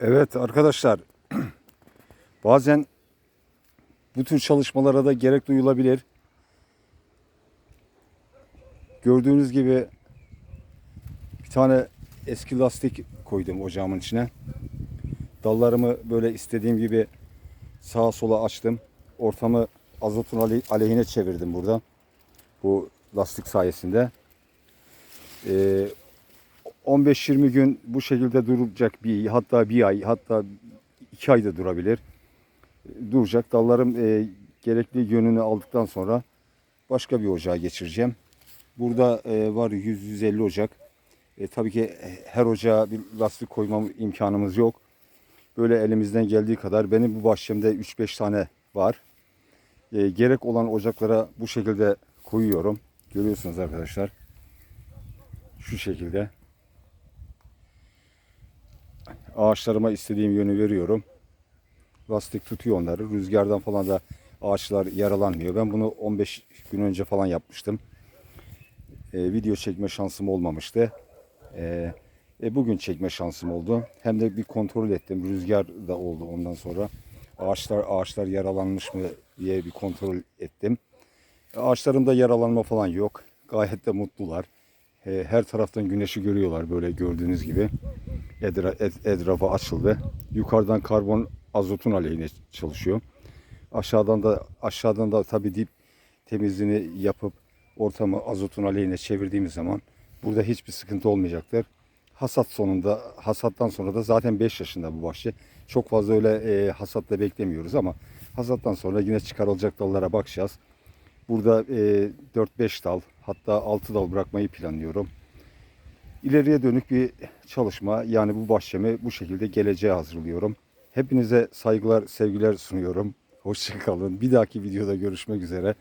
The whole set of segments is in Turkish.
Evet arkadaşlar bazen bu tür çalışmalara da gerek duyulabilir. Gördüğünüz gibi bir tane eski lastik koydum ocağımın içine. Dallarımı böyle istediğim gibi sağa sola açtım. Ortamı azotun ale- aleyhine çevirdim burada. Bu lastik sayesinde. Ee, 15-20 gün bu şekilde duracak bir hatta bir ay hatta iki ayda durabilir. Duracak. Dallarım e, gerekli yönünü aldıktan sonra başka bir ocağa geçireceğim. Burada e, var 100-150 ocak. E, tabii ki her ocağa bir lastik koymam imkanımız yok. Böyle elimizden geldiği kadar benim bu bahçemde 3-5 tane var. E, gerek olan ocaklara bu şekilde koyuyorum. Görüyorsunuz arkadaşlar. Şu şekilde. Ağaçlarıma istediğim yönü veriyorum. Lastik tutuyor onları. Rüzgardan falan da ağaçlar yaralanmıyor. Ben bunu 15 gün önce falan yapmıştım. Ee, video çekme şansım olmamıştı. Ee, e, bugün çekme şansım oldu. Hem de bir kontrol ettim. Rüzgar da oldu ondan sonra. Ağaçlar ağaçlar yaralanmış mı diye bir kontrol ettim. Ağaçlarımda yaralanma falan yok. Gayet de mutlular. Ee, her taraftan güneşi görüyorlar böyle gördüğünüz gibi. Edra, ed, etrafa açıldı. Yukarıdan karbon azotun aleyhine çalışıyor. Aşağıdan da aşağıdan da tabii dip temizliğini yapıp ortamı azotun aleyhine çevirdiğimiz zaman burada hiçbir sıkıntı olmayacaktır. Hasat sonunda hasattan sonra da zaten 5 yaşında bu bahçe. Çok fazla öyle e, hasatla beklemiyoruz ama hasattan sonra yine çıkarılacak dallara bakacağız. Burada e, 4-5 dal hatta 6 dal bırakmayı planlıyorum. İleriye dönük bir çalışma yani bu bahçemi bu şekilde geleceğe hazırlıyorum. Hepinize saygılar, sevgiler sunuyorum. Hoşçakalın. Bir dahaki videoda görüşmek üzere.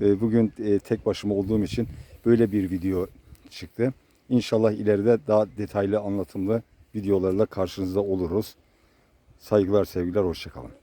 E, Bugün e, tek başıma olduğum için böyle bir video çıktı. İnşallah ileride daha detaylı anlatımlı videolarla karşınızda oluruz. Saygılar, sevgiler, hoşçakalın.